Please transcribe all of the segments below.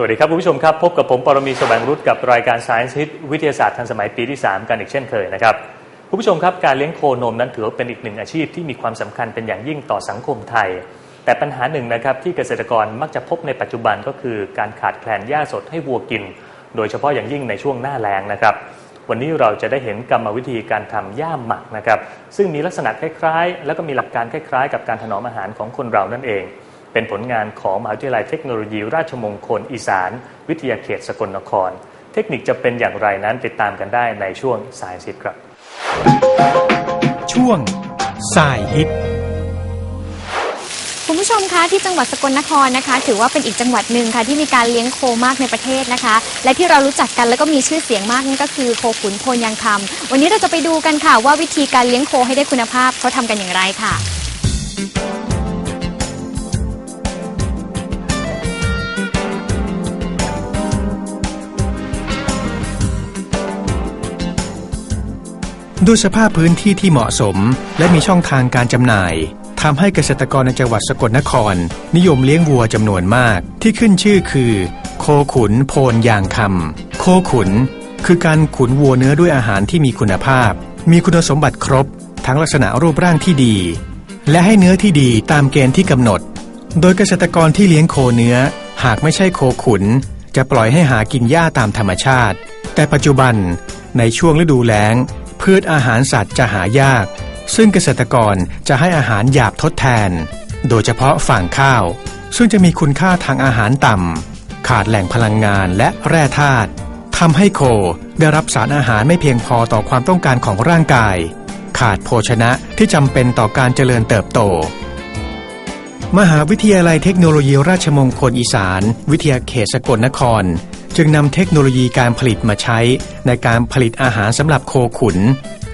สวัสดีครับคุณผู้ชมครับ พบกับผมปรมีแสวงรุตกับรายการ Science Hit วิทยาศาสตร์ทันสมัยปีที่ 3 กันอีกเช่นเคยนะครับคุณผู้ชมครับการเลี้ยงโคนมนั้นถือว่าเป็นอีกหนึ่งอาชีพที่มีความสำคัญเป็นอย่างยิ่งต่อสังคมไทย แต่ปัญหาหนึ่งนะครับที่เกษตรกรมักจะพบในปัจจุบันก็คือการขาดแคลนหญ้าสดให้วัวกิน โดยเฉพาะอย่างยิ่งในช่วงหน้าแล้งนะครับวันนี้เราจะได้เห็นกรรมวิธีการทำหญ้าหมักนะครับซึ่งมีลักษณะคล้ายๆ แล้วก็มีหลักการคล้ายๆ กับการถนอมอาหารของคนเรานั่นเอง เป็นผลงานของมหาวิทยาลัยเทคโนโลยี ราชมงคล อีสาน วิทยาเขตสกลนคร เทคนิคจะเป็นอย่างไรนั้นติดตามกันได้ในช่วงสายสิทธิ์ครับ ช่วงสายฮิตคุณผู้ชมคะที่จังหวัดสกลนครนะคะ ถือว่าเป็นอีกจังหวัดหนึ่งค่ะ ที่มีการเลี้ยงโคมากในประเทศนะคะ และที่เรารู้จักกันแล้วก็มีชื่อเสียงมากนั่นก็คือโคขุนโพนยางคำวันนี้เราจะไปดูกันค่ะว่าวิธีการเลี้ยงโคให้ได้คุณภาพเขาทำกันอย่างไรค่ะ ด้วยสภาพพื้นที่ที่เหมาะสม และมีช่องทางการจำหน่ายทำให้เกษตรกรในจังหวัดสกลนคร นิยมเลี้ยงวัวจำนวนมาก ที่ขึ้นชื่อคือ โคขุนโพนยางคำโคขุน คือการขุนวัวเนื้อด้วยอาหารที่มีคุณภาพ มีคุณสมบัติครบ ทั้งลักษณะรูปร่างที่ดี และให้เนื้อที่ดีตามเกณฑ์ที่กำหนด โดยเกษตรกรที่เลี้ยงโคเนื้อ หากไม่ใช่โคขุน จะปล่อยให้หากินหญ้าตามธรรมชาติ แต่ปัจจุบันในช่วงฤดูแล้ง พืชอาหารสัตว์จะหายาก ซึ่งเกษตรกรจะให้อาหารหยาบทดแทน โดยเฉพาะฝางข้าว ซึ่งจะมีคุณค่าทางอาหารต่ำ ขาดแหล่งพลังงานและแร่ธาตุทำให้โคได้รับสารอาหารไม่เพียงพอต่อความต้องการของร่างกาย ขาดโภชนะที่จำเป็นต่อการเจริญเติบโต มหาวิทยาลัยเทคโนโลยีราชมงคลอีสาน วิทยาเขตสกลนคร จึงนำเทคโนโลยีการผลิตมาใช้ในการผลิตอาหารสำหรับโคขุน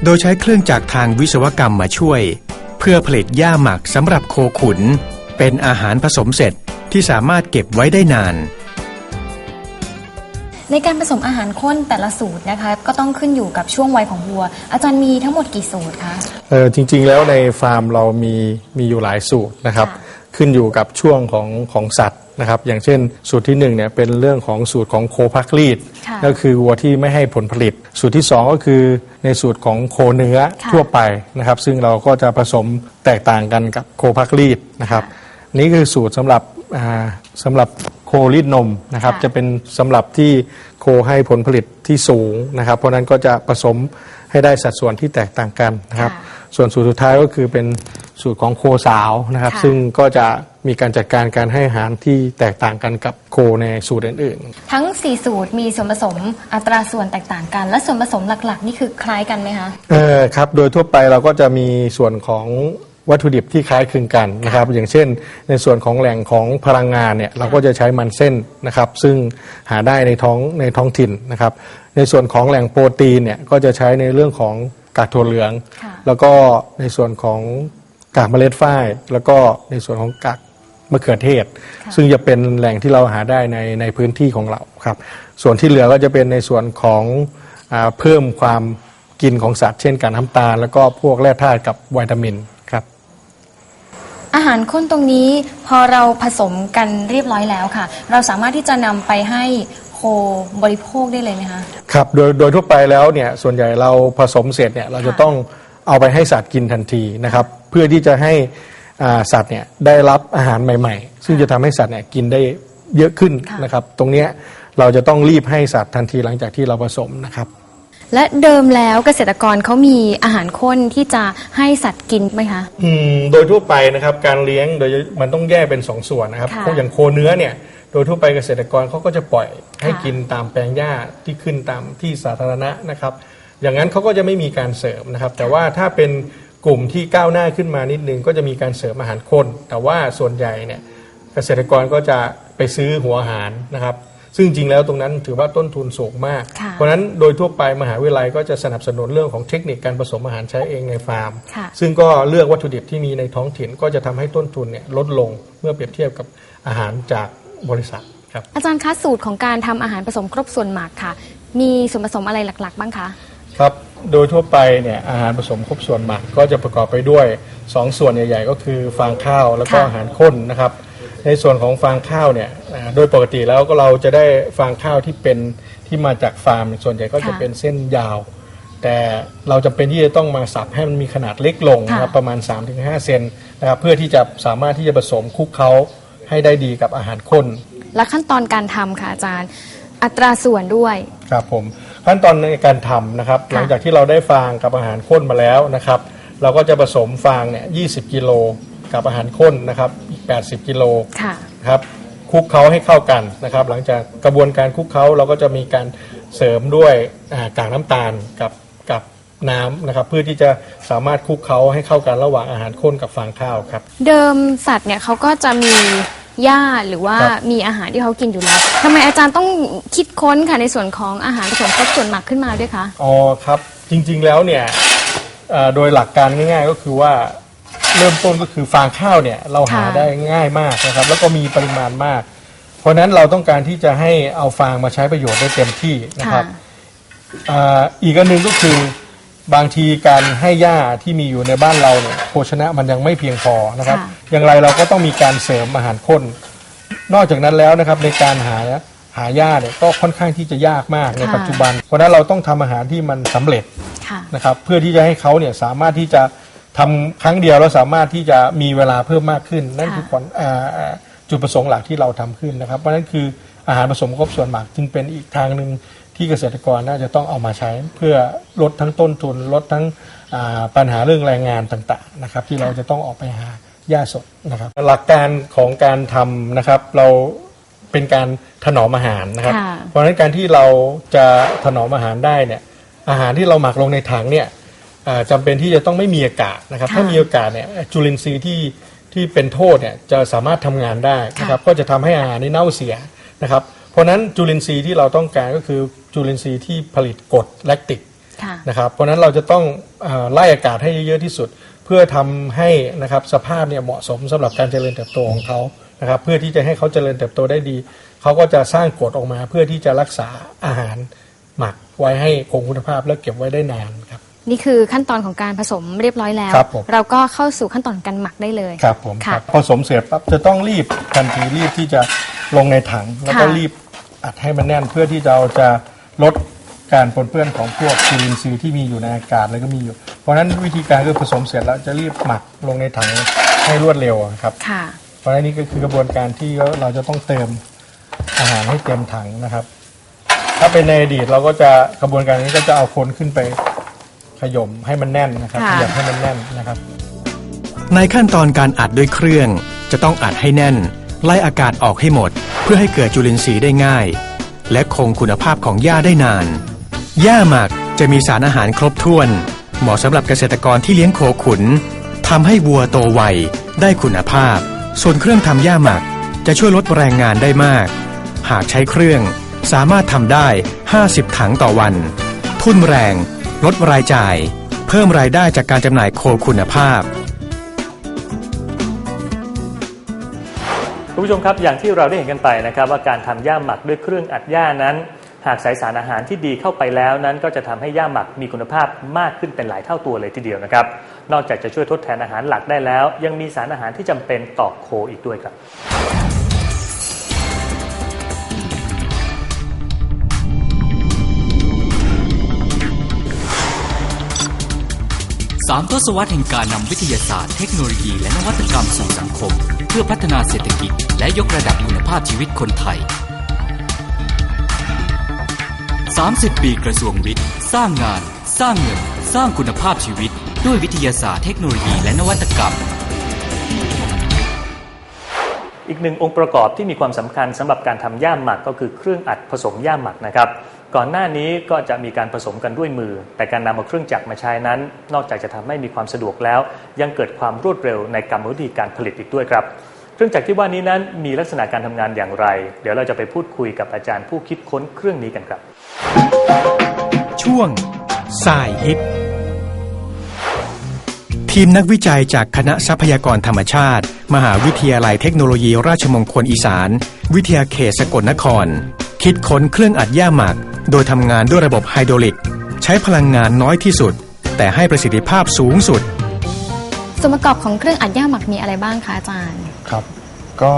โดยใช้เครื่องจักรทางวิศวกรรมมาช่วย เพื่อผลิตหญ้าหมักสำหรับโคขุน เป็นอาหารผสมเสร็จที่สามารถเก็บไว้ได้นาน ในการผสมอาหารข้นแต่ละสูตรนะคะก็ต้องขึ้นอยู่กับช่วงวัยของวัว อาจารย์มีทั้งหมดกี่สูตรคะ เออจริงๆแล้วในฟาร์มเรามีมีอยู่หลายสูตรนะครับค่ะขึ้นอยู่กับช่วงของของสัตว์ นะครับอย่างเช่นสูตรที่หนึ่งเนี่ยเป็นเรื่องของสูตรของโคพักรีด ค่ะก็คือวัวที่ไม่ให้ผลผลิต สูตรที่สองก็คือในสูตรของโคเนื้อค่ะ ทั่วไปนะครับ ซึ่งเราก็จะผสมแตกต่างกันกับโคพักรีดนะครับ นี่คือสูตรสำหรับอ่าสำหรับโครีดนมนะครับ ค่ะ จะเป็นสำหรับที่โคให้ผลผลิตที่สูงนะครับ เพราะฉะนั้นก็จะผสมให้ได้สัดส่วนที่แตกต่างกันนะครับค่ะส่วนสูตรสุดท้ายก็คือเป็นสูตรของโคสาวนะครับ ค่ะซึ่งก็จะ มีการจัดการการให้อาหารที่แตกต่างกันกับโคในสูตรอื่นทั้ง 4 สูตรมีส่วนผสมอัตราส่วนแตกต่างกัน และส่วนผสมหลักๆ นี่คือคล้ายกันไหมคะๆเออครับโดยทั่วไปเราก็จะมีส่วนของวัตถุดิบที่คล้ายคลึงกันนะครับอย่างเช่น ในส่วนของแหล่งของพลังงานเนี่ยเราก็จะใช้มันเส้นนะครับ ซึ่งหาได้ในท้องในท้องถิ่นนะครับ ในส่วนของแหล่งโปรตีนเนี่ยก็จะใช้ในเรื่องของกากถั่วเหลืองค่ะแล้วก็ในส่วนของกากเมล็ดฝ้าย แล้วก็ในส่วนของกาก มะเขือเทศ ซึ่งจะเป็นแหล่งที่เราหาได้ในในพื้นที่ของเราครับ ส่วนที่เหลือก็จะเป็นในส่วนของอาเพิ่มความกินของสัตว์เช่นการน้ำตาล แล้วก็พวกแร่ธาตุกับวิตามินครับ อาหารข้นตรงนี้พอเราผสมกันเรียบร้อยแล้วค่ะ เราสามารถที่จะนำไปให้โคบริโภคได้เลยไหมคะ ครับโดยโดยทั่วไปแล้วเนี่ยส่วนใหญ่เราผสมเสร็จเนี่ยเราจะค่ะต้องเอาไปให้สัตว์กินทันทีนะครับ เพื่อที่จะให้อ่า สัตว์เนี่ยได้รับอาหารใหม่ ๆ ซึ่งจะทำให้สัตว์เนี่ยกินได้เยอะขึ้นค่ะนะครับ ตรงเนี้ยเราจะต้องรีบให้สัตว์ทันทีหลังจากที่เราผสมนะครับ และเดิมแล้วเกษตรกรเขามีอาหารข้นที่จะให้สัตว์กินไหมคะอืมโดยทั่วไปนะครับการเลี้ยงโดยมันต้องแยกเป็นสองส่วนนะครับค่ะพวกอย่างโคเนื้อเนี่ยโดยทั่วไปเกษตรกรเขาก็จะปล่อยให้ค่ะกินตามแปลงหญ้าที่ขึ้นตามที่สาธารณะนะครับ อย่างนั้นเขาก็จะไม่มีการเสริมนะครับ แต่ว่าถ้าเป็น กลุ่มที่ก้าวหน้าขึ้นมานิดนึงก็จะมีการเสริมอาหารข้นแต่ว่าส่วนใหญ่เนี่ยเกษตรกรก็จะไปซื้อหัวอาหารนะครับ ซึ่งจริงแล้วตรงนั้นถือว่าต้นทุนสูงมากค่ะเพราะฉะนั้นโดยทั่วไปมหาวิทยาลัยก็จะสนับสนุนเรื่องของเทคนิคการผสมอาหารใช้เองในฟาร์มค่ะซึ่งก็เลือกวัตถุดิบที่มีในท้องถิ่นก็จะทำให้ต้นทุนเนี่ยลดลงเมื่อเปรียบเทียบกับอาหารจากบริษัทครับอาจารย์คะสูตรของการทำอาหารผสมครบส่วนหมักค่ะ มีส่วนผสมอะไรหลัก ๆ บ้างคะครับ โดยทั่วไปเนี่ยอาหารผสมครบส่วนหมักก็จะประกอบไปด้วย2ส่วนใหญ่ ๆ ก็คือฟางข้าวแล้วก็ค่ะอาหารข้นนะครับ ในส่วนของฟางข้าวเนี่ยอ่าโดยปกติแล้วก็เราจะได้ฟางข้าวที่เป็นที่มาจากฟาร์ม ส่วนใหญ่ก็จะเป็นเส้นยาว แต่เราจำเป็นที่จะต้องมาสับให้มันมีขนาดเล็กลงนะครับประมาณ 3-5 เซนนะครับเพื่อที่จะสามารถที่จะผสมคลุกเคล้าให้ได้ดีกับอาหารข้น และขั้นตอนการทำค่ะอาจารย์ อัตราส่วนด้วย ครับผม ขั้นตอนในการทำนะครับค่ะหลังจากที่เราได้ฟางกับอาหารข้นมาแล้วนะครับ เราก็จะผสมฟางเนี่ย20 กิโลกับอาหารข้นนะครับอีก80 กิโลค่ะ นะครับคลุกเคล้าให้เข้ากันนะครับ หลังจากกระบวนการคลุกเคล้าเราก็จะมีการเสริมด้วยอ่ากากน้ำตาลกับกับน้ำนะครับ เพื่อที่จะสามารถคลุกเคล้าให้เข้ากันระหว่างอาหารข้นกับฟางข้าวครับ เดิมสัตว์เนี่ยเขาก็จะมี หญ้าหรือว่าครับมีอาหารที่เขากินอยู่แล้วทำไมอาจารย์ต้องคิดค้นค่ะในส่วนของอาหารผสมครบส่วนหมักขึ้นมาด้วยคะ อ๋อครับจริงๆแล้วเนี่ยเอ่อโดยหลักการง่าย ๆ ก็คือว่าเริ่มต้นก็คือฟางข้าวเนี่ยเราหาค่ะ ได้ง่ายมากนะครับแล้วก็มีปริมาณมาก เพราะฉะนั้นเราต้องการที่จะให้เอาฟางมาใช้ประโยชน์ได้เต็มที่นะครับ อ่าอีกอันหนึ่งก็คือ บางทีการให้หญ้าที่มีอยู่ในบ้านเราเนี่ยโภชนะมันยังไม่เพียงพอนะครับ ค่ะ อย่างไรเราก็ต้องมีการเสริมอาหารข้น นอกจากนั้นแล้วนะครับในการหาหาหญ้าเนี่ยก็ค่อนข้างที่จะยากมากในค่ะปัจจุบัน เพราะฉะนั้นเราต้องทำอาหารที่มันสำเร็จ ค่ะ นะครับเพื่อที่จะให้เขาเนี่ยสามารถที่จะทำครั้งเดียวแล้วสามารถที่จะมีเวลาเพิ่มมากขึ้น นั่นคือค่ะผลอ่าอ่าจุดประสงค์หลักที่เราทำขึ้นนะครับ เพราะฉะนั้นคืออาหารผสมครบส่วนหมักจึงเป็นอีกทางหนึ่ง ที่เกษตรกรน่าจะต้องเอามาใช้เพื่อลดทั้งต้นทุน ลดทั้งอ่าปัญหาเรื่องแรงงานต่างๆนะครับที่เราจะต้องออกไปหาหญ้าสดนะครับ หลักการของการทำนะครับเราเป็นการถนอมอาหารนะครับค่ะเพราะฉะนั้นการที่เราจะถนอมอาหารได้เนี่ยอาหารที่เราหมักลงในถังเนี่ยอ่าจำเป็นที่จะต้องไม่มีอากาศนะครับค่ะถ้ามีอากาศเนี่ยจุลินทรีย์ที่ที่เป็นโทษเนี่ยจะสามารถทำงานได้นะครับค่ะก็จะทำให้อาหารนี่เน่าเสียนะครับ เพราะฉะนั้นจุลินทรีย์ที่เราต้องการก็คือจุลินทรีย์ที่ผลิตกรดแลคติกค่ะนะครับเพราะฉะนั้นเราจะต้องเอ่อไล่อากาศให้เยอะๆที่สุด เพื่อทำให้นะครับสภาพเนี่ยเหมาะสมสำหรับการเจริญเติบโตของเขานะครับเพื่อที่จะให้เขาเจริญเติบโตได้ดี เขาก็จะสร้างกรดออกมา เพื่อที่จะรักษาอาหารหมักไว้ให้คงคุณภาพและเก็บไว้ได้นานครับ นี่คือขั้นตอนของการผสมเรียบร้อยแล้ว ครับผม เราก็เข้าสู่ขั้นตอนการหมักได้เลย ครับผมค่ะครับผสมเสร็จปั๊บจะต้องรีบทันทีรีบที่จะลงในถังแล้วก็ค่ะรีบ อัดให้มันแน่นเพื่อที่เราจะลดการปนเปื้อนของพวกจุลินทรีย์ที่มีอยู่ในอากาศแล้วก็มีอยู่ เพราะฉะนั้นวิธีการคือผสมเสร็จแล้วจะรีบหมักลงในถังให้รวดเร็วครับ ค่ะ เพราะฉะนั้นนี่ก็คือกระบวนการที่เราจะต้องเติมอาหารให้เต็มถังนะครับ ถ้าเป็นในอดีตเราก็จะกระบวนการนี้ก็จะเอาคนขึ้นไปขย่มให้มันแน่นนะครับค่ะ ขยับให้มันแน่นนะครับ ในขั้นตอนการอัดด้วยเครื่อง จะต้องอัดให้แน่น ไล่อากาศออกให้หมด เพื่อให้เกิดจุลินทรีย์ได้ง่าย และคงคุณภาพของหญ้าได้นาน หญ้าหมักจะมีสารอาหารครบถ้วน เหมาะสำหรับเกษตรกรที่เลี้ยงโคขุนทำให้วัวโตไวได้คุณภาพ ส่วนเครื่องทำหญ้าหมักจะช่วยลดแรงงานได้มาก หากใช้เครื่องสามารถทำได้ 50 ถังต่อวัน ทุนแรง ลดรายจ่าย เพิ่มรายได้จากการจำหน่ายโคคุณภาพ คุณผู้ชมครับอย่างที่เราได้เห็นกันไปนะครับว่าการทำหญ้าหมักด้วยเครื่องอัดหญ้านั้น หากใส่สารอาหารที่ดีเข้าไปแล้วนั้น ก็จะทำให้หญ้าหมักมีคุณภาพมากขึ้นเป็นหลายเท่าตัวเลยทีเดียวนะครับ นอกจากจะช่วยทดแทนอาหารหลักได้แล้ว ยังมีสารอาหารที่จำเป็นต่อโคอีกด้วยครับสามทศวรรษแห่งการนำวิทยาศาสตร์เทคโนโลยีและนวัตกรรมสู่สังคม พื่อพัฒนาเศรษฐกิจ และยกระดับคุณภาพชีวิตคนไทย 30 ปีกระทรวงวิทย์ สร้างงาน สร้างเงิน สร้างคุณภาพชีวิต ด้วยวิทยาศาสตร์เทคโนโลยีและนวัตกรรม อีกหนึ่งองค์ประกอบที่มีความสำคัญสำหรับการทำหญ้าหมักก็คือเครื่องอัดผสมหญ้าหมักนะครับ ก่อนหน้านี้ก็จะมีการผสมกันด้วยมือ แต่การนำเอาเครื่องจักรมาใช้นั้น นอกจากจะทำให้มีความสะดวกแล้ว ยังเกิดความรวดเร็วในกรรมวิธีการผลิตอีกด้วยครับเครื่องจักรที่ว่านี้นั้นมีลักษณะการทำงานอย่างไร เดี๋ยวเราจะไปพูดคุยกับอาจารย์ผู้คิดค้นเครื่องนี้กันครับ ช่วงสายฮิตทีมนักวิจัยจากคณะทรัพยากรธรรมชาติ มหาวิทยาลัยเทคโนโลยีราชมงคลอีสาน วิทยาเขตสกลนคร คิดค้นเครื่องอัดหญ้าหมัก โดยทำงานด้วยระบบไฮดรอลิก ใช้พลังงานน้อยที่สุด แต่ให้ประสิทธิภาพสูงสุด ส่วนประกอบของเครื่องอัดหญ้าหมักมีอะไรบ้างคะอาจารย์ ครับ ก็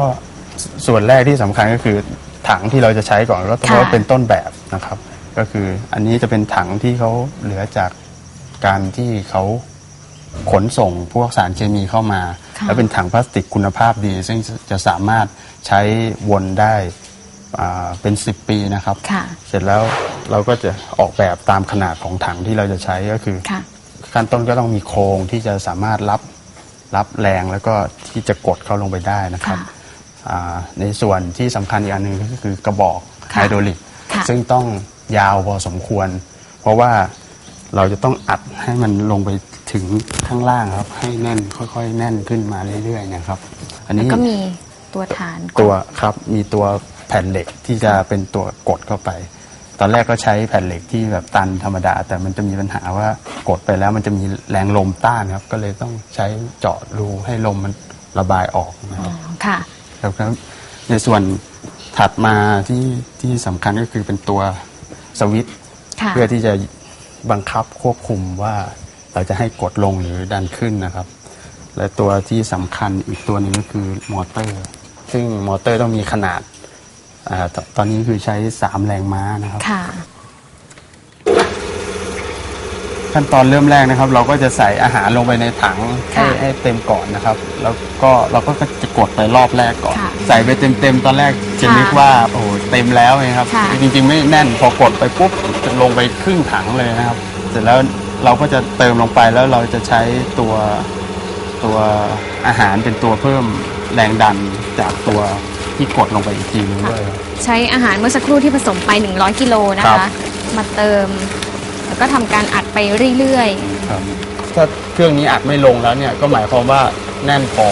สส่วนแรกที่สำคัญก็คือถังที่เราจะใช้ก่อนก็ต้องค่ะว่าเป็นต้นแบบนะครับ ก็คืออันนี้จะเป็นถังที่เขาเหลือจากการที่เขาขนส่งพวกสารเคมีเข้ามา ค่ะ แล้วเป็นถังพลาสติกคุณภาพดี ซึ่งจะสามารถใช้วนได้อ่า เป็น 10 ปีนะครับ ค่ะ เสร็จแล้วเราก็จะออกแบบตามขนาดของถังที่เราจะใช้ก็คือ ค่ะ ขั้นต้นก็ต้องมีโครงที่จะสามารถรับรับแรงแล้วก็ที่จะกดเข้าลงไปได้นะครับค่ะ อ่าในส่วนที่สำคัญอีกอันหนึ่งก็คือกระบอกไฮค่ะโดรลิก ค่ะ ซึ่งต้องยาวพอสมควร เพราะว่าเราจะต้องอัดให้มันลงไปถึงข้างล่างครับ ให้แน่นค่อยๆ แน่นขึ้นมาเรื่อยๆนะครับ อันแล้วนี้ก็มีตัวฐาน ตัวครับมีตัว แผ่นเหล็กที่จะเป็นตัวกดเข้าไป ตอนแรกก็ใช้แผ่นเหล็กที่แบบตันธรรมดา แต่มันจะมีปัญหาว่ากดไปแล้วมันจะมีแรงลมต้านครับ ก็เลยต้องใช้เจาะรูให้ลมมันระบายออกนะคอ๋รัอบค่ะครับครับในส่วนถัดมาที่ที่สำคัญก็คือเป็นตัวสวิตช์ค่ะเพื่อที่จะบังคับควบคุมว่าเราจะให้กดลงหรือดันขึ้นนะครับ และตัวที่สำคัญอีกตัวหนึ่งก็คือมอเตอร์ ซึ่งมอเตอร์ต้องมีขนาด อาตตอนนี้คือใช้3แรงม้านะครับ ค่ะ ขั้นตอนเริ่มแรกนะครับ เราก็จะใส่อาหารลงไปในถังให้ค่ะให้เต็มก่อนนะครับ แล้วก็เราก็จะกดไปรอบแรกก่อน ค่ะใส่ไปเต็มๆตอนแรกจะค่ะนึกว่าโอ้โหเต็มแล้วไงครับ ค่ะ จริงๆไม่แน่นพอกดไปปุ๊บจะลงไปครึ่งถังเลยนะครับ เสร็จแล้วเราก็จะเติมลงไปแล้วเราจะใช้ตัวตัวอาหารเป็นตัวเพิ่มแรงดันจากตัว ที่กดลงไปอีกทีนึงด้วยครับใช้อาหารเมื่อสักครู่ที่ผสมไป 100 กิโลนะครัคะ บ มาเติม แล้วก็ทำการอัดไปเรื่อยครับถ้าเครื่องนี้อัดไม่ลงแล้วเนี่ยก็หมายความว่าแน่นพอ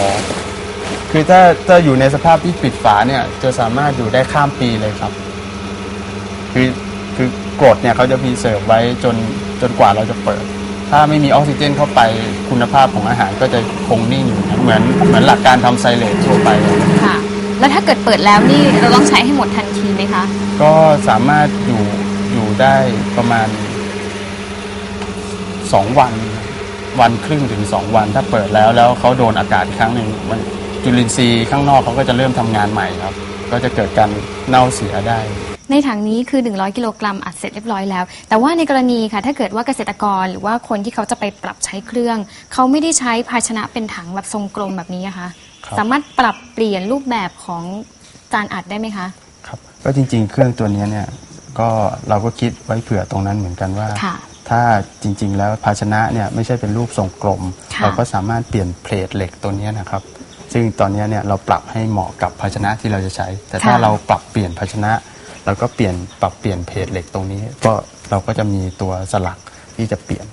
คือถ้าถ้าอยู่ในสภาพที่ปิดฝาเนี่ย จะสามารถอยู่ได้ข้ามปีเลยครับ คือคือกรดเนี่ยเขาจะพีเสิร์ฟไว้จนจนกว่าเราจะเปิด ถ้าไม่มีออกซิเจนเข้าไปคุณภาพของอาหารก็จะคงนิ่งอยู่นะเหมือนเหมือนหลักการทำไซเลตทั่วไปๆค่ะ แล้วถ้าเกิดเปิดแล้วนี่เราต้องใช้ให้หมดทันทีไหมคะ ก็สามารถอยู่อยู่ได้ประมาณสองวัน วันครึ่งถึงสองวัน ถ้าเปิดแล้วแล้วเขาโดนอากาศอีกครั้งหนึ่งมันจุลินทรีย์ข้างนอกเขาก็จะเริ่มทำงานใหม่ครับ ก็จะเกิดการเน่าเสียได้ ในถังนี้คือ 100 กิโลกรัมอัดเสร็จเรียบร้อยแล้ว แต่ว่าในกรณีค่ะ ถ้าเกิดว่าเกษตรกรหรือว่าคนที่เขาจะไปปรับใช้เครื่อง เขาไม่ได้ใช้ภาชนะเป็นถังแบบทรงกลมแบบนี้นะคะครับ สามารถปรับเปลี่ยนรูปแบบของจานอัดได้ไหมคะ ครับก็จริงๆ เครื่องตัวนี้เนี่ยก็เราก็คิดไว้เผื่อตรงนั้นเหมือนกันว่า ค่ะถ้าจริงๆ แล้วภาชนะเนี่ยไม่ใช่เป็นรูปทรงกลม ค่ะ เราก็สามารถเปลี่ยนเพลทเหล็กตัวนี้นะครับ ซึ่งตอนนี้เนี่ยเราปรับให้เหมาะกับภาชนะที่เราจะใช้ แต่ถ้าค่ะเราปรับเปลี่ยนภาชนะเราก็เปลี่ยนปรับเปลี่ยนเพลทเหล็กตรงนี้ ก็เราก็จะมีตัวสลักที่จะเปลี่ยน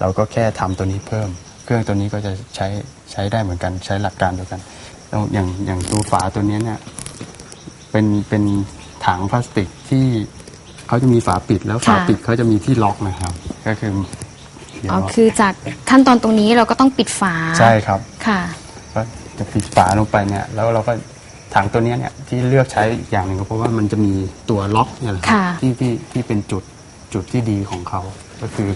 เราก็แค่ทำตัวนี้เพิ่ม เครื่องตัวนี้ก็จะใช้ใช้ได้เหมือนกันใช้หลักการเดียวกันแล้วอย่างอย่างตัวฝาตัวนี้เนี่ยเป็นเป็นถังพลาสติกที่เขาจะมีฝาปิดแล้วฝาค่ะปิดเขาจะมีที่ล็อกนะครับ ก็คือเดี๋ยวอ๋อคือจากขั้นตอนตรงนี้เราก็ต้องปิดฝาใช่ครับค่ะก็จะปิดฝาลงไปเนี่ย แล้วเราก็ถังตัวเนี้ยเนี่ยที่เลือกใช้อีกอย่างหนึ่งก็เพราะว่ามันจะมีตัวล็อกเนี่ยแหละครับค่ะที่ที่ที่เป็นจุดจุดที่ดีของเขาก็คือ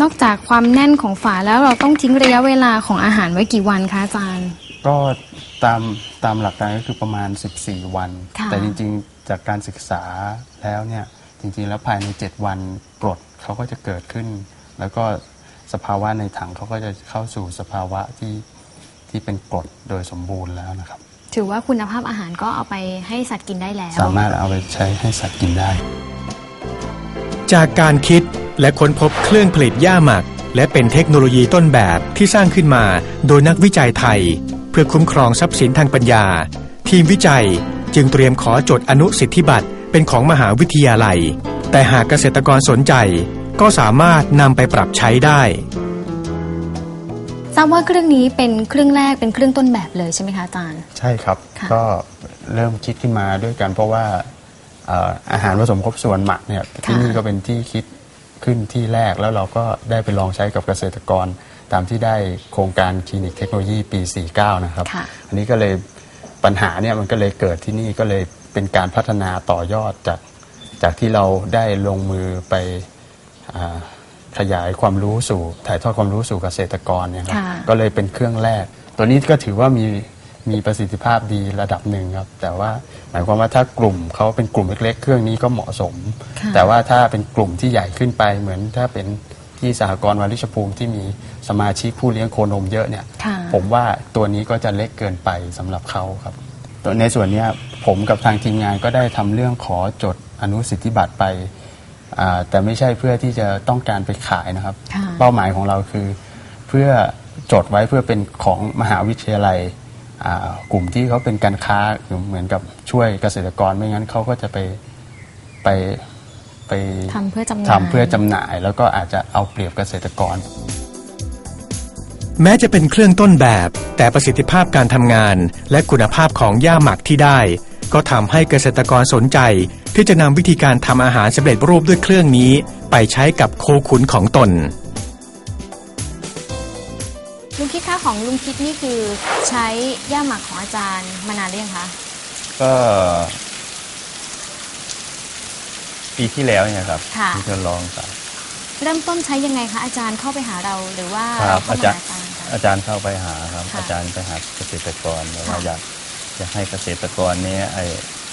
นอกจากความแน่นของฝาแล้วเราต้องทิ้งระยะเวลาของอาหารไว้กี่วันคะอาจารย์ ก็ตามตามหลักการก็คือประมาณ 14 วัน ค่ะ แต่จริงๆ จากการศึกษาแล้วเนี่ยจริงๆ แล้วภายใน 7 วันกรดเขาก็จะเกิดขึ้น แล้วก็สภาวะในถังเขาก็จะเข้าสู่สภาวะที่ที่เป็นกรดโดยสมบูรณ์แล้วนะครับ ถือว่าคุณภาพอาหารก็เอาไปให้สัตว์กินได้แล้ว สามารถเอาไปใช้ให้สัตว์กินได้ จากการคิด และค้นพบเครื่องผลิตหญ้าหมัก และเป็นเทคโนโลยีต้นแบบที่สร้างขึ้นมาโดยนักวิจัยไทย เพื่อคุ้มครองทรัพย์สินทางปัญญา ทีมวิจัยจึงเตรียมขอจดอนุสิทธิบัตรเป็นของมหาวิทยาลัย แต่หากเกษตรกรสนใจก็สามารถนำไปปรับใช้ได้ทราบว่าเครื่องนี้เป็นเครื่องแรกเป็นเครื่องต้นแบบเลยใช่ไหมคะอาจารย์ ใช่ครับ ค่ะ ก็เริ่มคิดขึ้นมาด้วยกันเพราะว่าเอ่ออาหารผสมครบส่วนหมักเนี่ยที่นี่ก็เป็นที่คิด ขึ้นที่แรกแล้วเราก็ได้ไปลองใช้กับเกษตรกร ตามที่ได้โครงการคลินิกเทคโนโลยีปี 49 นะครับ ค่ะ อันนี้ก็เลยปัญหาเนี่ยมันก็เลยเกิดที่นี่ก็เลยเป็นการพัฒนาต่อยอดจากจากที่เราได้ลงมือไปอ่าขยายความรู้สู่ถ่ายทอดความรู้สู่เกษตรกรเนี่ยครับค่ะ ก็เลยเป็นเครื่องแรก ตัวนี้ก็ถือว่ามี มีประสิทธิภาพดีระดับหนึ่งครับ แต่ว่าหมายความว่าถ้ากลุ่มเขาเป็นกลุ่มเล็ก ๆ เครื่องนี้ก็เหมาะสมค่ะแต่ว่าถ้าเป็นกลุ่มที่ใหญ่ขึ้นไปเหมือนถ้าเป็นที่สหกรณ์วาริชภูมิที่มีสมาชิกผู้เลี้ยงโคนมเยอะเนี่ยค่ะผมว่าตัวนี้ก็จะเล็กเกินไปสำหรับเขาครับตัวในส่วนเนี้ยผมกับทางทีมงานก็ได้ทำเรื่องขอจดอนุสิทธิบัตรไปอ่าแต่ไม่ใช่เพื่อที่จะต้องการไปขายนะครับค่ะเป้าหมายของเราคือ เพื่อจดไว้เพื่อเป็นของมหาวิทยาลัยอ่า กลุ่มที่เขาเป็นการค้าเหมือนกับช่วยเกษตรกรไม่งั้นเขาก็จะไปไปไปทำเพื่อจำหน่ายทำเพื่อจำหน่าย แล้วก็อาจจะเอาเปรียบเกษตรกร แม้จะเป็นเครื่องต้นแบบ แต่ประสิทธิภาพการทำงาน และคุณภาพของหญ้าหมักที่ได้ ก็ทำให้เกษตรกรสนใจ ที่จะนำวิธีการทำอาหารสำเร็จรูปด้วยเครื่องนี้ ไปใช้กับโคขุนของตน ของลุงคิดนี่คือใช้ย่าหมักของอาจารย์มานานหรือยังคะ ก็ ปีที่แล้วเนี่ยครับค่ะ ที่ทดลองครับ เริ่มต้นใช้ยังไงคะอาจารย์เข้าไปหาเราหรือว่าคเรารับเข้าอามาจารหาย์อาจารย์คะ อาจารย์เข้าไปหาครับ ค่ะอาจารย์ไปหาเกษตรกรแล้วว่าค่ะ อยากอยากให้เกษตรกรนี้ไอ้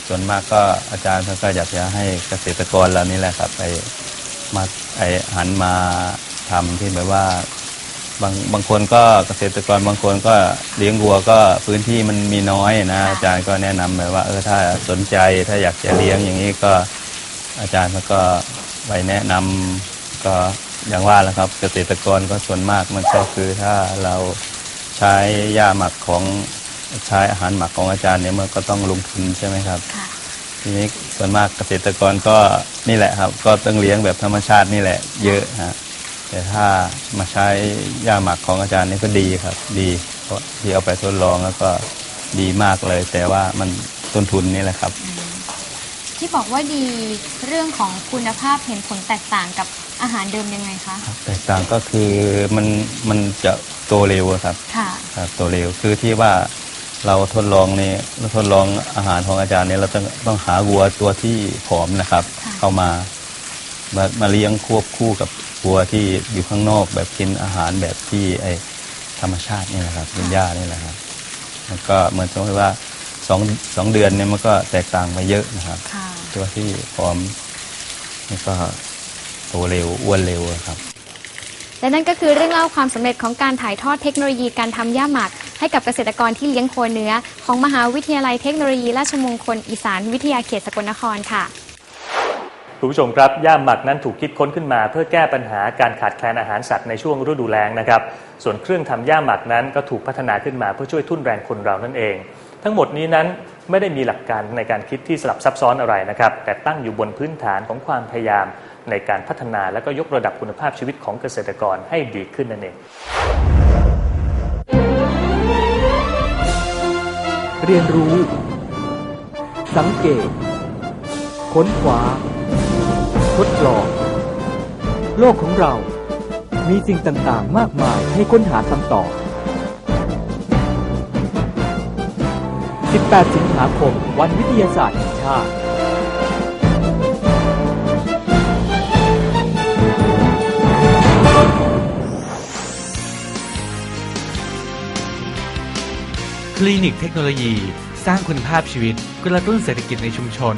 ส่วนมากก็อาจารย์ท่านก็อยากจะให้เกษตรกรเรานี่แหละครับไอ้มาไอ้หันมาทำที่แบบว่า บางบางคนก็เกษตรกรบางคนก็เลี้ยงวัวก็พื้นที่มันมีน้อยนะอาจารย์ก็แนะนำแบบว่าเออถ้าสนใจถ้าอยากจะเลี้ยงอย่างนี้ก็อาจารย์เขาก็ไปแนะนำก็อย่างว่าแหละครับ เกษตรกรก็ส่วนมากมันก็คือถ้าเราใช้หญ้าหมักของใช้อาหารหมักของอาจารย์เนี่ยมันก็ต้องลงทุนใช่ไหมครับ ค่ะ ทีนี้ส่วนมากเกษตรกรก็นี่แหละครับ ก็ต้องเลี้ยงแบบธรรมชาตินี่แหละ เยอะฮะ แต่ถ้ามาใช้หญ้าหมักของอาจารย์นี่ก็ดีครับ ดีเพราะที่เอาไปทดลองแล้วก็ดีมากเลย แต่ว่ามันต้นทุนนี่แหละครับ ที่บอกว่าดีเรื่องของคุณภาพเห็นผลแตกต่างกับอาหารเดิมยังไงคะ แตกต่างก็คือมันมันจะโตเร็วอะครับค่ะครับโตเร็วคือที่ว่าเราทดลองนี่เราทดลองอาหารของอาจารย์เนี่ยเราต้องต้องหาวัวตัวที่ผอมนะครับค่ะเข้ามามามาเลี้ยงควบคู่กับ วัวที่อยู่ข้างนอกแบบกินอาหารแบบที่ไอธรรมชาตินี่แหละครับเป็นหญ้านี่แหละครับมันก็เหมือนสมมติว่าสองสองเดือนเนี่ยมันก็แตกต่างไปเยอะนะครับค่ะตัวที่ผอมนี่ก็โตเร็วอ้วนเร็วอะครับและนั่นก็คือเรื่องเล่าความสำเร็จของการถ่ายทอดเทคโนโลยีการทำหญ้าหมัก ให้กับเกษตรกรที่เลี้ยงโคเนื้อ ของมหาวิทยาลัยเทคโนโลยีราชมงคลอีสานวิทยาเขตสกลนครค่ะ คุณผู้ชมครับย่ามหมักนั้นถูกคิดค้นขึ้นมา เพื่อแก้ปัญหาการขาดแคลนอาหารสัตว์ในช่วงฤดูแล้งนะครับ ส่วนเครื่องทำย่ามหมักนั้นก็ถูกพัฒนาขึ้นมาเพื่อช่วยทุ่นแรงคนเรานั่นเอง ทั้งหมดนี้นั้นไม่ได้มีหลักการในการคิดที่สลับซับซ้อนอะไรนะครับ แต่ตั้งอยู่บนพื้นฐานของความพยายาม ในการพัฒนาและก็ยกระดับคุณภาพชีวิตของเกษตรกรให้ดีขึ้นนั่นเอง เรียนรู้ สังเกต ค้นคว้า ทดลอง โลกของเรามีสิ่งต่างๆ มากมายให้ค้นหาคำตอบ 18 สิงหาคม วันวิทยาศาสตร์แห่งชาติคลินิกเทคโนโลยี สร้างคุณภาพชีวิตกระตุ้นเศรษฐกิจในชุมชน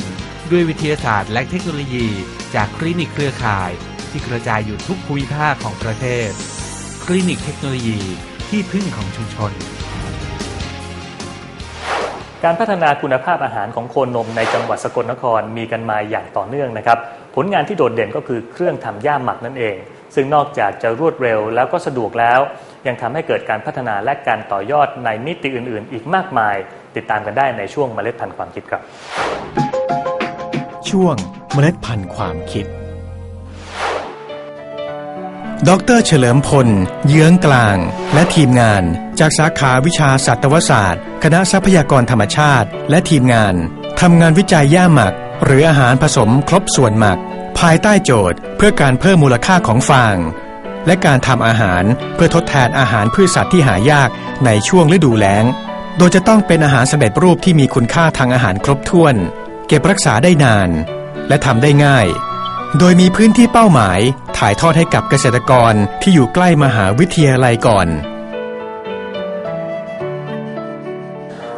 ด้วยวิทยาศาสตร์และเทคโนโลยี จากคลินิกเครือข่าย ที่กระจายอยู่ทุกภูมิภาคของประเทศ คลินิกเทคโนโลยีที่พึ่งของชุมชน การพัฒนาคุณภาพอาหารของโคนมในจังหวัดสกลนครมีกันมาอย่างต่อเนื่องนะครับ ผลงานที่โดดเด่นก็คือเครื่องทำย่ามหมักนั่นเอง ซึ่งนอกจากจะรวดเร็วแล้วก็สะดวกแล้ว ยังทำให้เกิดการพัฒนาและการต่อยอดในมิติอื่น ๆ อีกมากมาย ติดตามกันได้ในช่วงเมล็ดพันธุ์ความคิดครับ ช่วง เมล็ดพันธุ์ความคิด ดรเฉลิมพล เยื้องกลาง และทีมงาน จากสาขาวิชาสัตวศาสตร์ คณะทรัพยากรธรรมชาติ และทีมงานทำงานวิจัยย่าหมัก หรืออาหารผสมครบส่วนหมัก ภายใต้โจทย์ เพื่อการเพิ่มมูลค่าของฟาง และการทำอาหารเพื่อทดแทนอาหารพืชสัตว์ที่หายากในช่วงฤดูแล้ง โดยจะต้องเป็นอาหารสำเร็จรูปที่มีคุณค่าทางอาหารครบถ้วน เก็บรักษาได้นาน และทำได้ง่าย โดยมีพื้นที่เป้าหมาย ถ่ายทอดให้กับเกษตรกรที่อยู่ใกล้มหาวิทยาลัยก่อน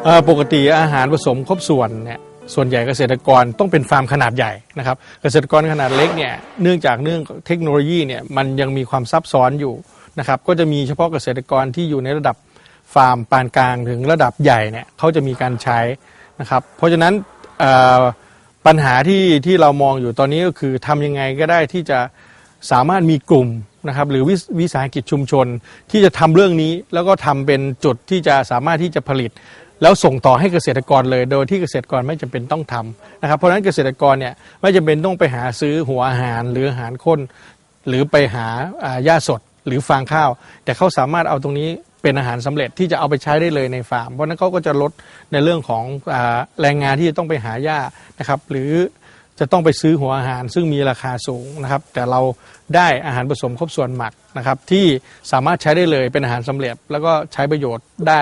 อปกติอาหารผสมครบส่วนเนี่ยส่วนใหญ่เกษตรกรต้องเป็นฟาร์มขนาดใหญ่นะครับเกษตรกรขนาดเล็กเนี่ยเนื่องจากเนื่องเทคโนโลยีเนี่ยมันยังมีความซับซ้อนอยู่นะครับก็จะมีเฉพาะเกษตรกรที่อยู่ในระดับฟาร์มปานกลางถึงระดับใหญ่เนี่ยเขาจะมีการใช้นะครับเพราะฉะนั้นอ ปัญหาที่ที่เรามองอยู่ตอนนี้ก็คือทำยังไงก็ได้ที่จะสามารถมีกลุ่มนะครับหรือวิสวิสาหกิจชุมชนที่จะทำเรื่องนี้แล้วก็ทำเป็นจุดที่จะสามารถที่จะผลิต แล้วส่งต่อให้เกษตรกรเลย โดยที่เกษตรกรไม่จำเป็นต้องทำนะครับเพราะฉะนั้นเกษตรกรเนี่ยไม่จำเป็นต้องไปหาซื้อหัวอาหารหรืออาหารข้น หรือไปหาอ่าหญ้าสดหรือฟางข้าว แต่เขาสามารถเอาตรงนี้ เป็นอาหารสำเร็จที่จะเอาไปใช้ได้เลยในฟาร์ม เพราะนั้นเขาก็จะลดในเรื่องของอแรงงานที่จะต้องไปหาหญ้านะครับ หรือจะต้องไปซื้อหัวอาหาร ซึ่งมีราคาสูงนะครับ แต่เราได้อาหารผสมครบส่วนหมักนะครับ ที่สามารถใช้ได้เลยเป็นอาหารสำเร็จ แล้วก็ใช้ประโยชน์ได้